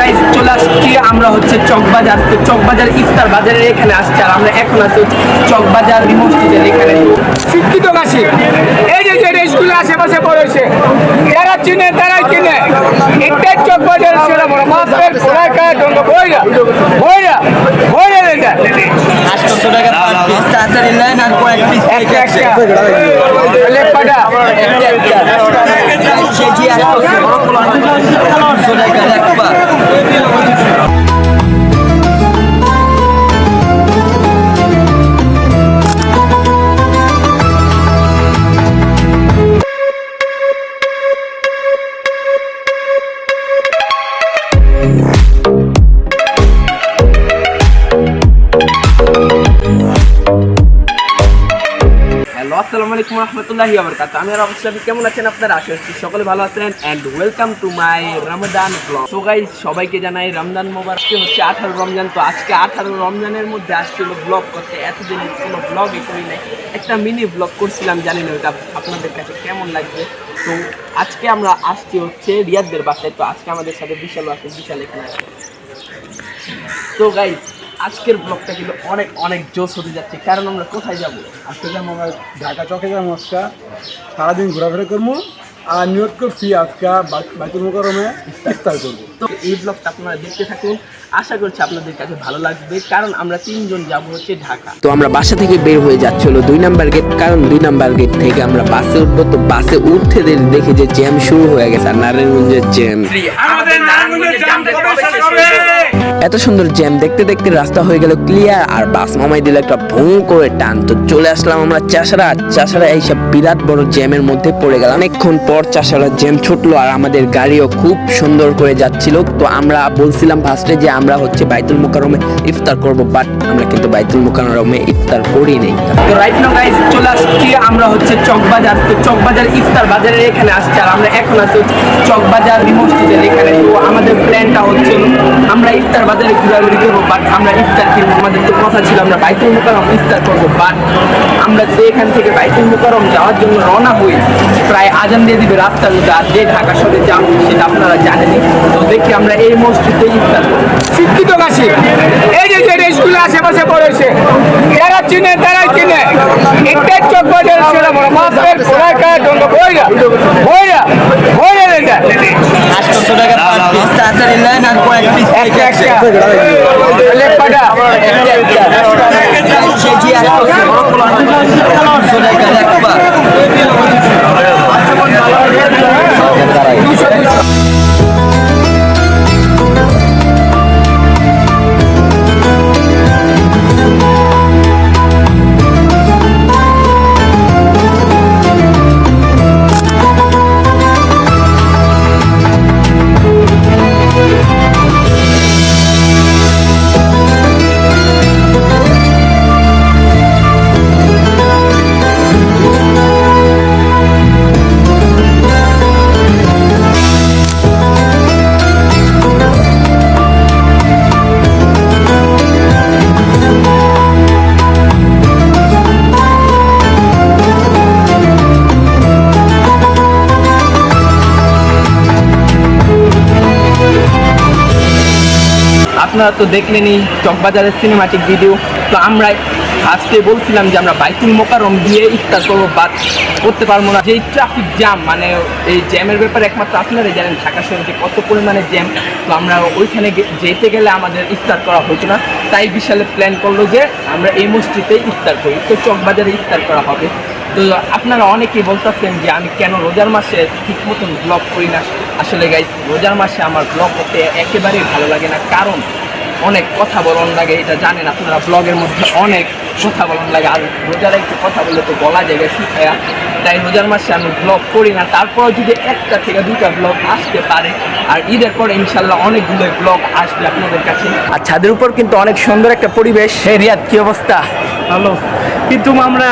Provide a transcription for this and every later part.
Guys চলে আসছি। আমরা হচ্ছে চকবাজার। তো চকবাজার ইফতার বাজারের এখানে আসছি আর আমরা এখন আছি চকবাজার মসজিদের এখানে। শিক্ষিত কাশি এই যে যে স্কুলে আশেপাশে পড়েছে যারা চিনে তারাই চিনে। বড় বইরা বইরা বইরা এটা আটশোশো টাকা পিস তাড়াতাড়ি নেন আর কয়েক পিস একটা আসসালামু আলাইকুম রহমতুল্লাহি আবরকাত আমি আর অবশ্যই কেমন আছেন? আপনারা আশা করছি সকলে ভালো আছেন and welcome to my Ramadan blog so guys সবাইকে জানাই রমজান মোবারককে হচ্ছে আঠারো রমজান, তো আজকে আঠারো রমজানের মধ্যে আসছিল ব্লগ করতে। এতদিন কোনো ব্লগই করি নাই। একটা মিনি ব্লগ করছিলাম, জানি না ওটা আপনাদের কাছে কেমন লাগবে। তো আজকে আমরা আসছি হচ্ছে রিয়াদদের বাসায়। তো আজকে আমাদের সাথে বিশাল আছে, বিশাল এখানে আছে। তো গাইস আজকের ব্লগটা কিন্তু অনেক অনেক জোশ হতে যাচ্ছে। কারণ আমরা কোথায় যাব? আজকে যাব আমরা ঢাকা চকে যাব আজকে। সারাদিন ঘোরাফেরা করব আর নিয়োগ করছি আজকে। বাইতুল মোকারমে ইফতার করব। তো এই ব্লগটা আপনারা দেখতে থাকুন। আশা করছি আপনাদের কাছে ভালো লাগবে। কারণ আমরা তিনজন যাব হচ্ছে ঢাকা। তো আমরা বাসা থেকে বের হয়ে যাচ্ছিল দুই নাম্বার গেট কারণ দুই নাম্বার গেট থেকে আমরা বাসে উঠবো। তো বাসে উঠতে দেরি দেখি যে জ্যাম শুরু হয়ে গেছে আর নারায়ণগঞ্জের জ্যাম আমাদের নারায়ণগঞ্জের জাম কবে শেষ হবে এত সুন্দর জ্যাম দেখতে দেখতে রাস্তা হয়ে গেল ক্লিয়ার আর বাস মামাই দিল একটা ভুঁ করে টান। তো চলে আসলাম আমরা চাষারা চাষারা এইসব বিরাট বড় জ্যামের মধ্যে পড়ে গেলাম। অনেকক্ষণ পর চাষারা জ্যাম ছুটলো, আর আমাদের গাড়িও খুব সুন্দর করে যাচ্ছিল। তো আমরা বলছিলাম ফার্স্টে যে আমরা হচ্ছে বাইতুল মোকারমে ইফতার করব বাট আমরা কিন্তু বাইতুল মোকারমে ইফতার করি নেই। তো রাইট নাও গাইস চলে আসছি আমরা হচ্ছে চকবাজার। তো চকবাজার ইফতার বাজারের এখানে আসছি, আর আমরা এখন আছি চকবাজার মসজিদের এখানে। তো আমাদের প্ল্যানটা হচ্ছে আমরা ইফতার বাজারে ঘোরাঘুরি করব বাট আমরা ইফতার কিনবো। আমাদের তো কথা ছিল, আমরা বাইতুল মোকারম ইফতার করব বাট আমরা যে এখান থেকে বাইতুল মোকারম যাওয়ার জন্য রওনা হই, প্রায় আজান দিয়ে দিবে রাস্তার মধ্যে আর যে ঢাকা শহরে যাম সেটা আপনারা জানেনই। তো দেখি আমরা এই মসজিদে ইফতার করব। শিক্ষিত কাশি এই যে যে স্কুলে আশেপাশে পড়েছে যারা চিনে তারাই চিনে। একটাই চোখ বাজার ছিল মাপের ঘোড়ায় বইরা বইরা বইরা এটা আটশোশো টাকা পার পিস তাড়াতাড়ি নেন আর কয়েক পিস একটা একটা লেপাটা আপনারা তো দেখলেনই চকবাজারের সিনেমাটিক ভিডিও তো আমরা আজকে বলছিলাম যে আমরা বাইতুল মোকারম দিয়ে ইফতার করব বাট করতে পারব না। যেই ট্রাফিক জ্যাম মানে এই জ্যামের ব্যাপারে একমাত্র আপনারাই জানেন, ঢাকা শহরে কত পরিমাণে জ্যাম তো আমরা ওইখানে যেতে গেলে আমাদের ইফতার করা হতো না। তাই বিশালে প্ল্যান করল যে আমরা এই মসজিদে ইফতার করি। তো চকবাজারে ইফতার করা হবে। তো আপনারা অনেকেই বলতেছেন যে আমি কেন রোজার মাসে ঠিক মতন ব্লগ করি না? আসলে গাইজ রোজার মাসে আমার ব্লগ করতে একেবারেই ভালো লাগে না। কারণ অনেক কথা বলন লাগে এটা জানেন আপনারা ব্লগের মধ্যে অনেক কথা বলন লাগে। আর রোজার একটু কথা বললে তো বলা যাবে শিখায়া তাই রোজার মাসে আমি ব্লগ করি না তারপর যদি একটা থেকে দুটা ব্লগ আসতে পারে আর ঈদের পর ইনশাল্লাহ অনেকগুলো ব্লগ আসবে আপনাদের কাছে। আর ছাদের উপর কিন্তু অনেক সুন্দর একটা পরিবেশ। রিয়াদ কি অবস্থা? ভালো। কিন্তু আমরা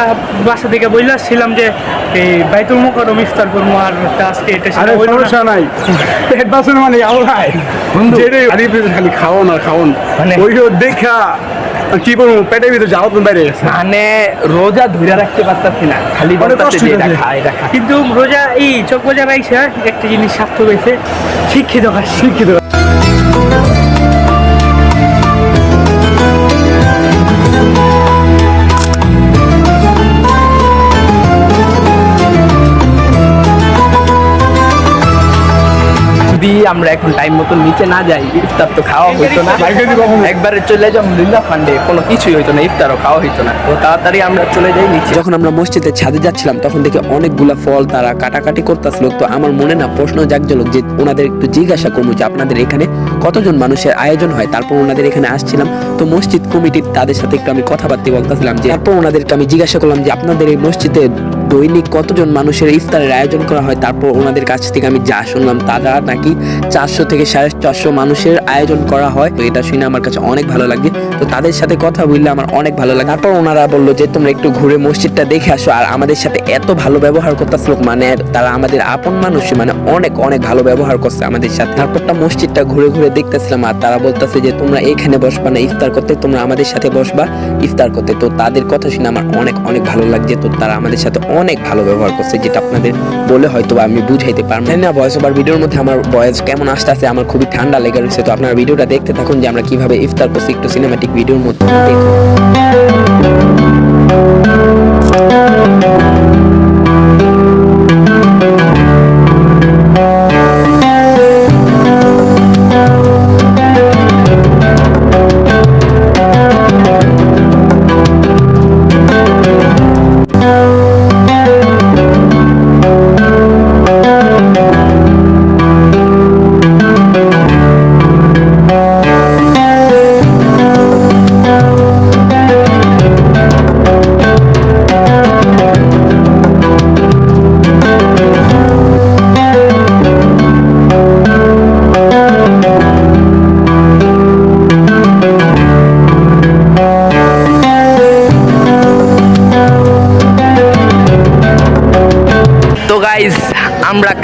বাসা থেকে বললাম যে এই বাইতুল মুখরম ইফতার করব আর আজকে এটা আরে না। সমস্যা নাই। পেট বাসন মানে খালি খাওয়ান আর খাওয়ান মানে- ওই দেখা কি করব পেটের ভিতরে যাওয়া তুমি বাইরে। মানে রোজা ধরে রাখতে পারতাছি না খালি কিন্তু রোজা এই চক বাজার আইসা একটা জিনিস সার্থক হয়েছে শিক্ষিত শিক্ষিত আমরা এখন টাইম মতো নিচে না যাই ইফতার তো খাওয়া হইতো না। একবারে চলে যাও লিল্লা ফান্ডে কোনো কিছুই হইতো না ইফতারও খাওয়া হইতো না। তো তাড়াতাড়ি আমরা চলে যাই নিচে। যখন আমরা মসজিদের ছাদে যাচ্ছিলাম তখন দেখে অনেকগুলা ফল তারা কাটাকাটি করতেছিল। তো আমার মনে না প্রশ্ন জাগজলক যে ওনাদের একটু জিজ্ঞাসা করব যে আপনাদের এখানে কতজন মানুষের আয়োজন হয়? তারপর ওনাদের এখানে আসছিলাম। তো মসজিদ কমিটির তাদের সাথে একটু আমি কথাবার্তা বলতেছিলাম যে তারপর ওনাদেরকে আমি জিজ্ঞাসা করলাম যে আপনাদের এই মসজিদে দৈনিক কতজন মানুষের ইফতারের আয়োজন করা হয়? তারপর ওনাদের কাছ থেকে আমি যা শুনলাম তারা নাকি চারশো থেকে সাড়ে চারশো মানুষের আয়োজন করা হয়। তো এটা শুনে আমার কাছে অনেক ভালো লাগে তো তাদের সাথে কথা বললে আমার অনেক ভালো লাগে। তারপর ওনারা বলল যে, তোমরা একটু ঘুরে মসজিদটা দেখে আসো। আর আমাদের সাথে এত ভালো ব্যবহার করতেছিল। মানে তারা আমাদের আপন মানুষ মানে অনেক অনেক ভালো ব্যবহার করছে আমাদের সাথে। তারপরটা মসজিদটা ঘুরে ঘুরে দেখতেছিলাম। আর তারা বলতেছে যে, তোমরা এখানে বসবা না, ইফতার করতে। তোমরা আমাদের সাথে বসবা, ইফতার করতে। তো তাদের কথা শুনে আমার অনেক অনেক ভালো লাগছে। তো তারা আমাদের সাথে অনেক ভালো ব্যবহার করছে, যেটা আপনাদের বলে হয়তো আমি বুঝাইতে পারব না। ভয়েস ওভার ভিডিওর মধ্যে আমার ভয়েস কেমন আসতে আসে আমার খুবই ঠান্ডা লেগে রয়েছে, তো আপনারা ভিডিওটা দেখতে থাকুন যে আমরা কীভাবে ইফতার করছি একটু সিনেমাটিক ভিডিওর মধ্যে দেখুন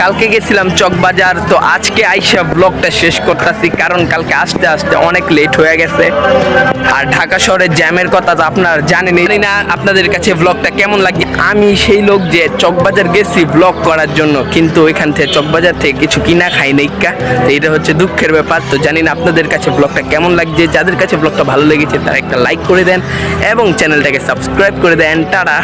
কালকে গেছিলাম চকবাজার, তো আজকে আইসা ব্লগটা শেষ করতেছি, কারণ কালকে আসতে আসতে অনেক লেট হয়ে গেছে। আর ঢাকা শহরের জ্যামের কথা তো আপনার জানেন জানি না আপনাদের কাছে ব্লগটা কেমন লাগে। আমি সেই লোক যে চকবাজার গেছি ব্লগ করার জন্য, কিন্তু ওইখান থেকে চকবাজার থেকে কিছু কিনা খাই নাই কা। তো এটা হচ্ছে দুঃখের ব্যাপার। তো জানি না আপনাদের কাছে ব্লগটা কেমন লাগছে। যাদের কাছে ব্লগটা ভালো লেগেছে, তারা একটা লাইক করে দেন এবং চ্যানেলটাকে সাবস্ক্রাইব করে দেন। টাটা!